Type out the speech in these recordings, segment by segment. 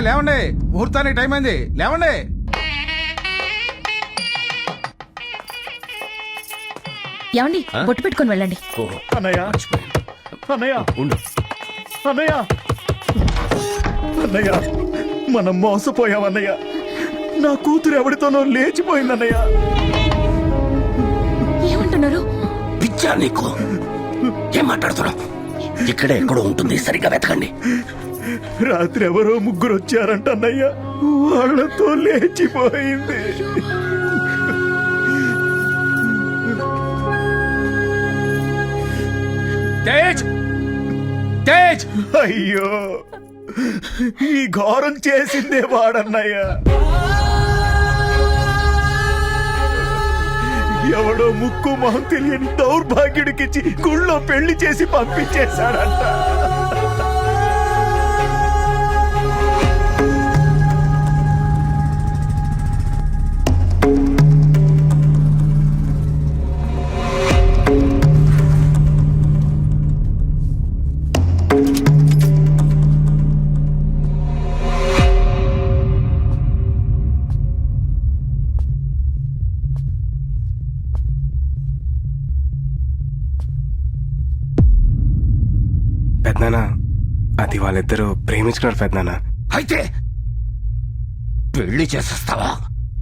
లేవండి. ముహూర్తానికి టైం అయింది. లేవండి. ఏమండి? బొట్టు పెట్టుకొని వెళ్ళండి. అన్నయ్య. అన్నయ్య. ఉండు. అన్నయ్య. అన్నయ్య. మనం మోసపోయాం అన్నయ్య. నా కూతురు ఎవరితోనో లేచిపోయిందన్నయ్య ఏమంటున్నారు? పిచ్చా నీకు. ఏం మాట్లాడుతున్నావు? ఇక్కడే ఎక్కడో ఉంటుంది సరిగ్గా వెతకండి. రాత్రి ఎవరో ముగ్గురు వచ్చారంట అన్నయ్య. వాళ్ళతో లేచిపోయింది. తేజ్! తేజ్! అయ్యో ఈ ఘోరం చేసిందే వాడన్నయ్య. ఎవడో ముక్కు మొహం తెలియని దౌర్భాగ్యుడికిచ్చి గుళ్ళో పెళ్ళి చేసి పంపించేశాడంట. పెద్దనాన్న అది వాళ్ళిద్దరూ ప్రేమించుకున్నారు పెద్దనాన్న అయితే పెళ్ళి చేసేస్తావా?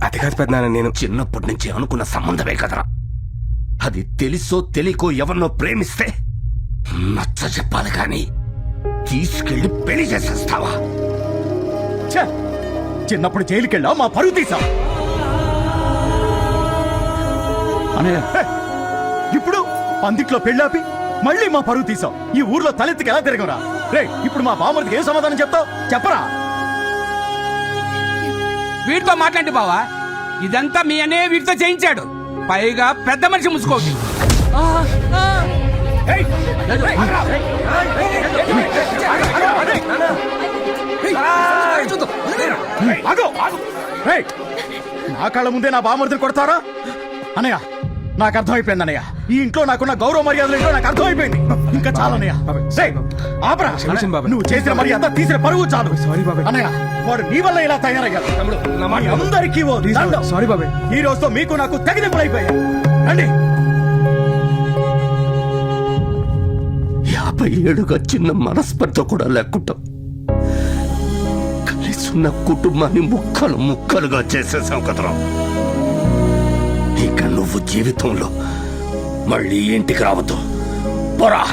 అది కాదు పెద్దనాన్న నేను చిన్నప్పటి నుంచి అనుకున్న సంబంధమే కదరా. అది తెలుసో తెలియకో ఎవరినో ప్రేమిస్తే నచ్చ చెప్పాలి కాని తీసుకెళ్ళి పెళ్ళి చేసేస్తావా? ఛే! చిన్నప్పుడు జైలుకెళ్ళా మా పరువు తీసా. ఇప్పుడు పందిట్లో పెళ్ళాపి మళ్ళీ మా పరువు తీసాం ఈ ఊర్లో తలెత్తికి ఎలా తిరగరా రే ఇప్పుడు మా బామర్దికి ఏం సమాధానం చెప్తావు? చెప్పరా? వీడితో మాట్లాడి బావా. ఇదంతా మీ అనే వీడితో చేయించాడు. పైగా పెద్ద మనిషి ముసుకోవచ్చు! నా కళ్ళ ముందే నా బామర్దిని కొడతారా? అనయ్య నాకు అర్థమైపోయింది అన్నయ్య. ఈ ఇంట్లో నాకున్న గౌరవ మర్యాదలు ఏంటో నాకు అర్థమైపోయింది. ఇంకా చాలు అన్నయ్య. ఆపరా. నువ్వు చేసిన మర్యాద తీసిన పరువు చాలు. సారీ బాబాయ్. అన్నయ్య వాడు నీ వల్ల ఇలా తయారయ్యాడు. అందరికీ ఓ. సారీ బాబాయ్. ఈ రోజుతో మీకు నాకు తెగదింపులైపోయాయి. రండి. యాభై ఏడుగా చిన్న మనస్పర్ధ కూడా లేకుండా కలిసి ఉన్న కుటుంబాన్ని ముక్కలు ముక్కలుగా చేసేసావు కదరా. నువ్వు జీవితంలో మళ్ళీ ఇంటికి రావద్దు. పోరా.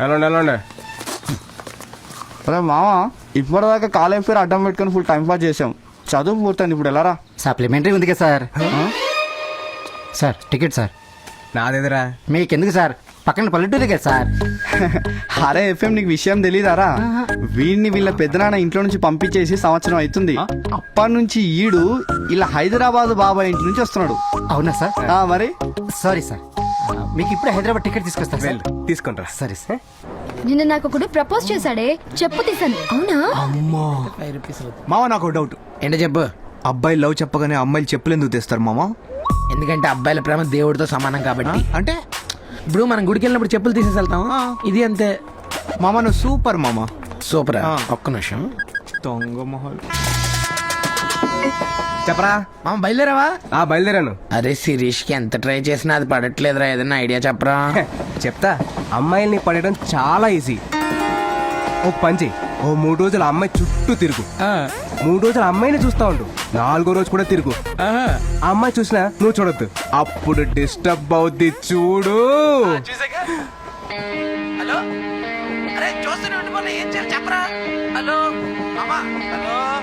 వెళ్ళండి వెళ్ళండి. అరే మామ ఇప్పటిదాకా కాలేజ్ పేరు అడ్డం పెట్టుకొని ఫుల్ టైం పాస్ చేసాం చదువు పూర్తయింది ఇప్పుడు ఎలారా సప్లిమెంటరీ ఉంది కదా సార్. Sir ticket sir. నాదేదిరా? మీకెందుకు సార్? పక్కన పల్లెటూరు కదా సార్. అరే ఎఫ్ఎం నీకు విషయం తెలీదారా? వీడిని వీళ్ళ పెద్దనాన్న ఇంట్లో నుంచి పంపించేసి సంవత్సరం అవుతుంది. అప్పటి నుంచి ఈడు ఇలా హైదరాబాద్ బాబాయ్ ఇంటి నుంచి వస్తున్నాడు. అవునా సార్? ఆ, మరి? సారీ. సార్ మీకు ఇప్పుడే హైదరాబాద్ టికెట్ తీసుకొస్తా సార్. వెళ్ళు. తీసుకుంటా సరే సార్. నిన్న నాకు ఒకడు ప్రపోజ్ చేశాడే. చెప్పు తీసాను. అవునా? మామ నాకు డౌట్. ఏంటో చెప్పు? అబ్బాయి లవ్ చెప్పగానే అమ్మాయిలు చెప్పులు ఎందుకు తెస్తారు మామ ఎందుకంటే అబ్బాయిల ప్రేమ దేవుడితో సమానం కాబట్టి. అంటే? ఇప్పుడు మనం గుడికి వెళ్ళినప్పుడు చెప్పులు తీసేసి వెళ్తాం. ఇది అంతే. మామ నువ్వు సూపర్ మామ సూపర్? ఆ. ఒక్క నిమిషం. దొంగ మొహల్. చెప్పరా? మామ బయలుదేరావా? ఆ బయలుదేరాను. అరే శిరీష్కి ఎంత ట్రై చేసినా అది పడట్లేదురా ఏదైనా ఐడియా చెప్పరా? చెప్తా. అమ్మాయిల్ని పడేయడం చాలా ఈజీ. ఓ పంచి ఓ మూడు రోజులు అమ్మాయి చుట్టూ తిరుగు. మూడు రోజులు అమ్మాయిని చూస్తా ఉండు. నాలుగో రోజు కూడా తిరుగు. ఆ అమ్మాయి చూసినా నువ్వు చూడొద్దు. అప్పుడు డిస్టర్బ్ అవుద్ది చూడు. హలో? అరే చూస్తూనే ఏం చేయాలి? చెప్పరా? హలో? మామా హలో హలో?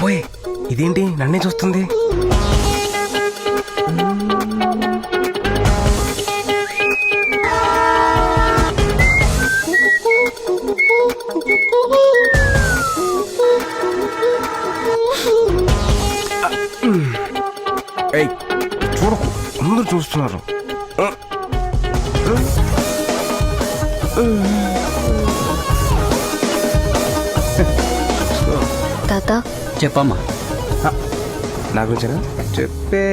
బాబోయ్ ఇదేంటి? నన్నే చూస్తుంది. ఏయ్ చూడకు. అందరూ చూస్తున్నారు. తాత చెప్పమ్మా. నా గురించేనా? చెప్పే.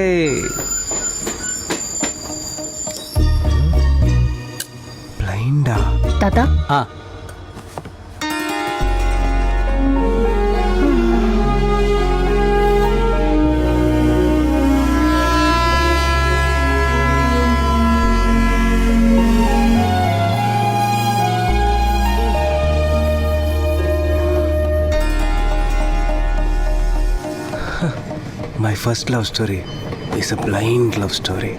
బ్లైండా? తాత? First love story. Is a blind love story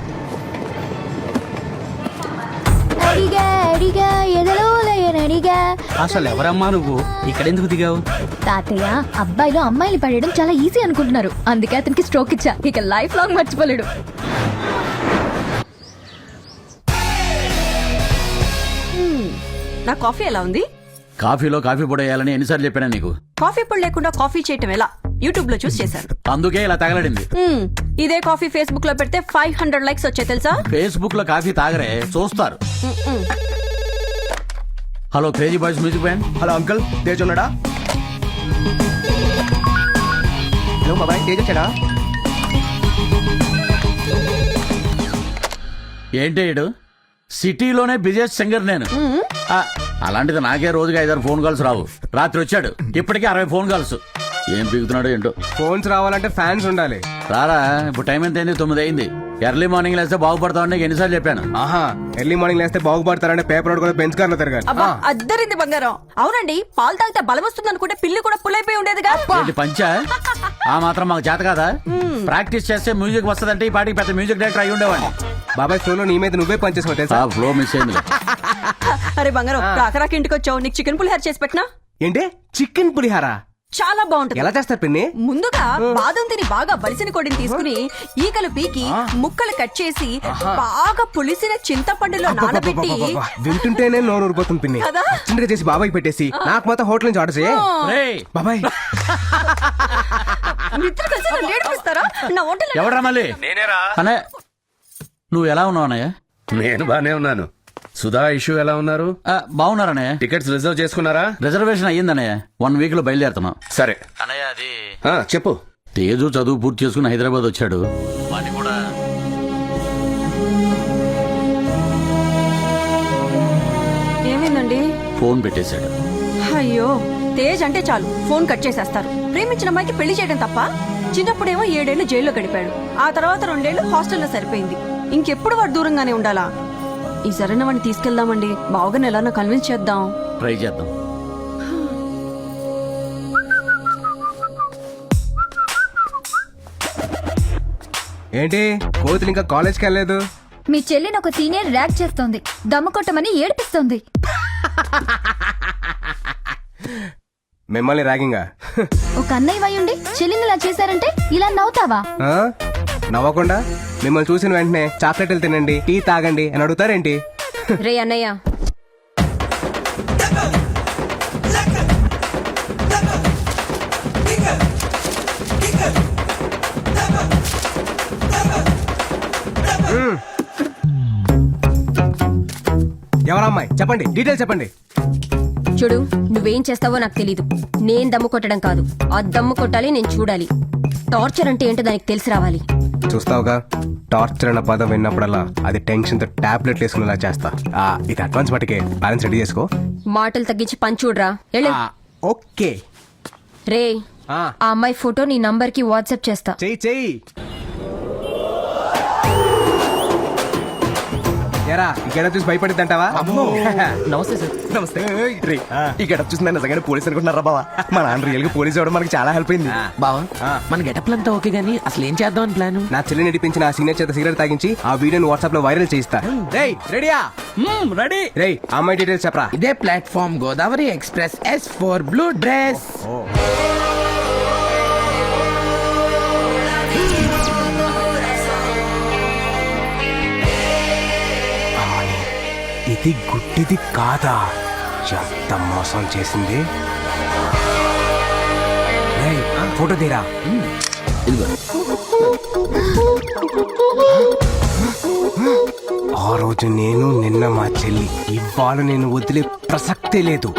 అసలు ఎవరమ్మా నువ్వు? ఇక్కడెందుకు దిగావు? తాతయ్య అబ్బాయిలు అమ్మాయిలు పడేయడం చాలా ఈజీ అనుకుంటున్నారు. అందుకే అతనికి స్ట్రోక్ ఇచ్చా. ఇక లైఫ్ లాంగ్ మర్చిపోలేడు నా కాఫీ ఎలా ఉంది? కాఫీలో కాఫీ పొడి వేయాలని ఎన్నిసార్లు చెప్పాను నీకు? కాఫీ పొడి లేకుండా కాఫీ చేయటం ఎలా? యూట్యూబ్లో చూసి చేశాను అందుకే ఇలా తగలడింది. మ్మ్. ఇదే కాఫీ ఫేస్బుక్లో పెడితే ఫైవ్ హండ్రెడ్ లైక్స్ వచ్చాయి తెలుసా? ఫేస్బుక్లో కాఫీ తాగరే చూస్తారు. Hello crazy boys music band. Hello uncle. Tej ఉన్నాడా? హలో బాబాయ్ తేజ్ వచ్చాడా? ఏంటి ఈడు? సిటీలోనే బిజియెస్ట్ సింగర్ నేను. ఆ, అలాంటిది నాకే రోజుగా ఐదారు ఫోన్ కాల్స్ రావు. రాత్రి వచ్చాడు. ఇప్పటికే అరవై ఫోన్ కాల్స్. ఏం పీకుతున్నాడో ఏంటో? ఫోన్స్ రావాలంటే ఫ్యాన్స్ ఉండాలి. రారా ఇప్పుడు టైం ఎంత అయింది తొమ్మిది అయింది. ఎర్లీ మార్నింగ్ లేస్తే బాగుపడతామని నీకు ఎన్నిసార్లు చెప్పాను. ఆహా ఎర్లీ మార్నింగ్ లేస్తే బాగుపడతారంటే పేపర్ రోడ్ కూడా బెంచ్ కార్లో తిరగాలి. అబ్బా అద్దరింది బంగారం. అవునండి పాలు తాగితే బలం వస్తుంది అనుకుంటే పిల్లి కూడా పుల్లైపోయి ఉండేదిగా. ఏంటి పంచా? ఆ మాత్రం మాకు చేత కాదా? ప్రాక్టీస్ చేస్తే మ్యూజిక్ వస్తదంటే ఈ పాటికి పెద్ద మ్యూజిక్ డైరెక్టర్ అయి ఉండేవాడిని. బాబాయ్ ఫ్లోలో నీ మీద నువ్వే ఆ ఫ్లో మిస్ అయింది. అరే బంగారం రాకరాకి ఇంటికి వచ్చావు. నీకు చికెన్ పులిహార చేసి పెట్టినా? ఏంటి? చికెన్ పులిహార? చాలా బాగుంటుంది. ఎలా చేస్తారు పిన్ని? ముందుగా బాదం తిని బాగా బలిసిన కొడిని తీసుకుని ఈకలు పీకి ముక్కలు కట్ చేసి బాగా పులిసిన చింతపండులో నానబెట్టి. వింటుంటేనే నోరు ఊరిపోతుంది పిన్ని? చిన్నగా చేసి బాబాయ్ పెట్టేసి నాకు మాత్రం హోటల్ నుంచి ఆర్డర్ చేయి. బాబాయ్. ఎవడ్రా మళ్ళీ? నువ్వు ఎలా ఉన్నావు అన్నయ్య? నేను బానే ఉన్నాను. సుధా ఇష్యూ ఎలా ఉన్నారు? ఆ, బాగున్నారన్నయ్య టికెట్స్ రిజర్వ్ చేసుకున్నారా? రిజర్వేషన్ అయ్యిందన్నయ్య వన్ వీక్లో బయలుదేరుతున్నాం. సరే. అన్నయ్య అది ఆ, చెప్పు. తేజు చదువు పూర్తి చేసుకుని హైదరాబాద్ వచ్చాడు. వాడిని కూడా ఏమైందండి? ఫోన్ పెట్టేశాడు. అయ్యో తేజ్ అంటే చాలు. ఫోన్ కట్ చేసేస్తారు. ప్రేమించిన అమ్మాయికి పెళ్ళి చేయడం తప్ప చిన్నప్పుడేమో ఏడేళ్ళు జైల్లో గడిపాడు. ఆ తర్వాత రెండేళ్ళు హాస్టల్లో సరిపోయింది. ఇంకెప్పుడు వాడు దూరంగానే ఉండాలా? ఈ సరైన వాడిని తీసుకెళ్దామండి. బావగానే ఎలానో కన్విన్స్ చేద్దాం. ట్రై చేద్దాం. ఏంటి? కోతులు ఇంకా కాలేజ్కి వెళ్ళలేదు? మీ చెల్లిని ఒక సీనియర్ ర్యాక్ చేస్తోంది. దమ్ము కొట్టమని ఏడిపిస్తోంది. మిమ్మల్ని ర్యాగింగా? ఒక అన్నయ్య వయ్యుండి చెల్లిని ఇలా చేశారంటే ఇలా నవ్వుతావా? ఆ? నవ్వకుండా? మిమ్మల్ని చూసిన వెంటనే చాక్లెట్లు తినండి టీ తాగండి అని అడుగుతారేంటి? రే అన్నయ్య. ఎవరమ్మాయి? చెప్పండి డీటెయిల్స్ చెప్పండి. చూడు నువ్వేం చేస్తావో నాకు తెలీదు. నేను దమ్ము కొట్టడం కాదు. ఆ దమ్ము కొట్టాలి నేను చూడాలి. టార్చర్ అంటే ఏంటో దానికి తెలిసి రావాలి. చూస్తావుగా? టార్చర్ అన్న పదం విన్నప్పుడల్లా అది టెన్షన్తో టాబ్లెట్లు వేసుకునేలా చేస్తా. ఆ, ఇది అడ్వాన్స్ మటుకే. బ్యాలెన్స్ రెడీ చేసుకో. మాటలు తగ్గించి పని చూడరా. ఓకే. రే ఆ, ఆ అమ్మాయి ఫోటో నీ నంబర్కి వాట్సాప్ చేస్తా. చెయ్యి చెయ్యి. ఎరా ఇక్కడ చూసి భయపడిద్ది అంటావా నమస్తే సార్. నమస్తే. రే ఇక్కడ చూసి నన్ను నిజంగానే పోలీస్ అనుకుంటున్నారా బావా? మా నాన్న రియల్గా పోలీస్ అవ్వడం మనకి చాలా హెల్ప్ అయింది. బావా. మన గెటప్లు అంతా ఓకే గానీ అసలు ఏం చేద్దాం అని ప్లాన్? నా చెల్లి నడిపించిన ఆ సీనియర్ చేత సిగరెట్ తాగించి ఆ వీడియోని వాట్సాప్లో వైరల్ చేయిస్తా. రేయ్ రెడీయా? రెడీ. రేయ్ ఆ అమ్మాయి డీటెయిల్స్ చెప్పరా? ఇదే platform Godavari express S four blue dress ఇది గుడ్డిది కాదా? ఎంత మోసం చేసింది? ఫోటో తీరా. ఆ రోజు నేను నిన్న మా చెల్లి ఇవాళ నేను వదిలే ప్రసక్తే లేదు.